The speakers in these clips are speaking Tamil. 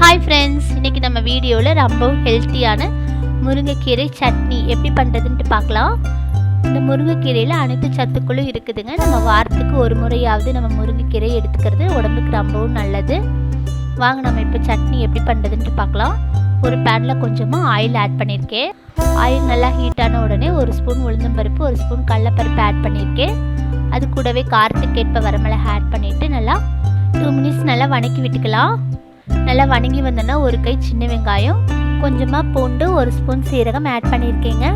ஹாய் ஃப்ரெண்ட்ஸ் இன்றைக்கி நம்ம வீடியோவில் ரொம்ப ஹெல்த்தியான முருங்கைக்கீரை சட்னி எப்படி பண்ணுறதுன்ட்டு பார்க்கலாம். இந்த முருங்கைக்கீரையில் அனைத்து சத்துக்களும் இருக்குதுங்க. நம்ம வாரத்துக்கு ஒரு முறையாவது நம்ம முருங்கைக்கீரை எடுத்துக்கிறது உடம்புக்கு ரொம்பவும் நல்லது. வாங்க நம்ம இப்போ சட்னி எப்படி பண்ணுறதுன்ட்டு பார்க்கலாம். ஒரு பேனில் கொஞ்சமாக ஆயில் ஆட் பண்ணியிருக்கேன் ஆயில் நல்லா ஹீட்டான உடனே ஒரு ஸ்பூன் உளுந்தம்பருப்பு ஒரு ஸ்பூன் கடலப்பருப்பு ஆட் பண்ணியிருக்கேன் அது கூடவே காரத்துக்கு ஏற்ப வரமிளகா ஆட் பண்ணிவிட்டு நல்லா டூ மினிட்ஸ் நல்லா வணக்கி விட்டுக்கலாம். நல்லா வணங்கி வந்தோன்னா ஒரு கை சின்ன வெங்காயம் கொஞ்சமாக பூண்டு ஒரு ஸ்பூன் சீரகம் ஆட் பண்ணியிருக்கேங்க.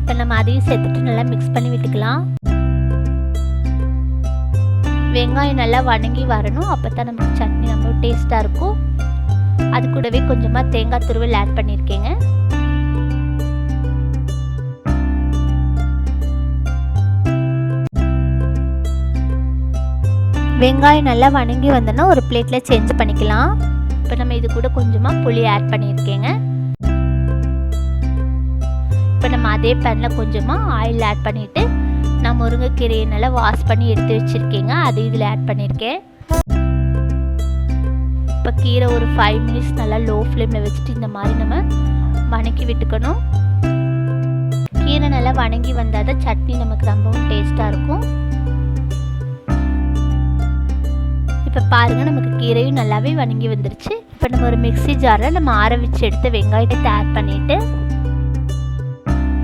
இப்போ நம்ம அதையும் சேர்த்துட்டு நல்லா மிக்ஸ் பண்ணி விட்டுக்கலாம். வெங்காயம் நல்லா வணங்கி வரணும். அப்போ தான் நமக்கு சட்னி ரொம்ப டேஸ்ட்டாக இருக்கும். அது கூடவே கொஞ்சமாக தேங்காய் துருவல் ஆட் பண்ணியிருக்கேங்க. வெங்காயம் நல்லா வணங்கி வந்தோன்னா ஒரு பிளேட்டில் சேஞ்ச் பண்ணிக்கலாம். இப்போ நம்ம இது கூட கொஞ்சமாக புளி ஆட் பண்ணியிருக்கேங்க. இப்போ நம்ம அதே பேனில் கொஞ்சமாக ஆயில் ஆட் பண்ணிவிட்டு நான் முருங்கைக்கீரையை நல்லா வாஷ் பண்ணி எடுத்து வச்சுருக்கேங்க. அது இதில் ஆட் பண்ணியிருக்கேன். இப்போ கீரை ஒரு ஃபைவ் மினிட்ஸ் நல்லா லோ ஃப்ளேமில் வச்சுட்டு இந்த மாதிரி நம்ம வணக்கி விட்டுக்கணும். கீரை நல்லா வணங்கி வந்தால் தான் சட்னி நமக்கு ரொம்பவும் டேஸ்ட்டாக இருக்கும். இப்போ பாருங்கள் நமக்கு கீரையும் நல்லாவே வணங்கி வந்துருச்சு. இப்போ நம்ம ஒரு மிக்சி ஜாரில் நம்ம ஆரவிச்சு வச்சு எடுத்த வெங்காயத்தை ஆட் பண்ணிவிட்டு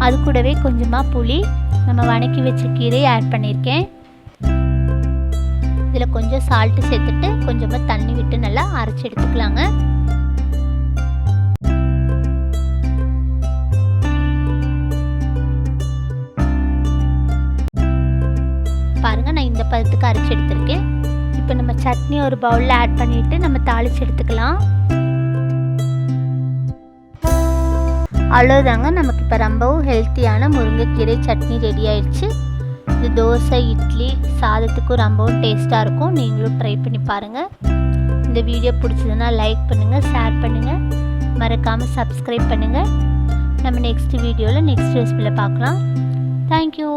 அது கூடவே கொஞ்சமாக புளி நம்ம வணக்கி வச்ச கீரையை ஆட் பண்ணியிருக்கேன் இதில் கொஞ்சம் சால்ட்டு சேர்த்துட்டு கொஞ்சமாக தண்ணி விட்டு நல்லா அரைச்சி எடுத்துக்கலாங்க. பாருங்கள் நான் இந்த பதத்துக்கு அரைச்சி எடுத்திருக்கேன். இப்போ நம்ம சட்னி ஒரு பவுலில் ஆட் பண்ணிவிட்டு நம்ம தாளித்து எடுத்துக்கலாம். அவ்வளோதாங்க நமக்கு இப்போ ரொம்பவும் ஹெல்த்தியான முருங்கைக்கீரை சட்னி ரெடி ஆயிடுச்சு. இது தோசை இட்லி சாதத்துக்கும் ரொம்பவும் டேஸ்ட்டாக இருக்கும். நீங்களும் ட்ரை பண்ணி பாருங்கள் இந்த வீடியோ பிடிச்சதுன்னா லைக் பண்ணுங்கள் ஷேர் பண்ணுங்கள் மறக்காமல் சப்ஸ்கிரைப் பண்ணுங்கள் நம்ம நெக்ஸ்ட் வீடியோவில் நெக்ஸ்ட் ரெசிபியில் பார்க்கலாம். தேங்க்யூ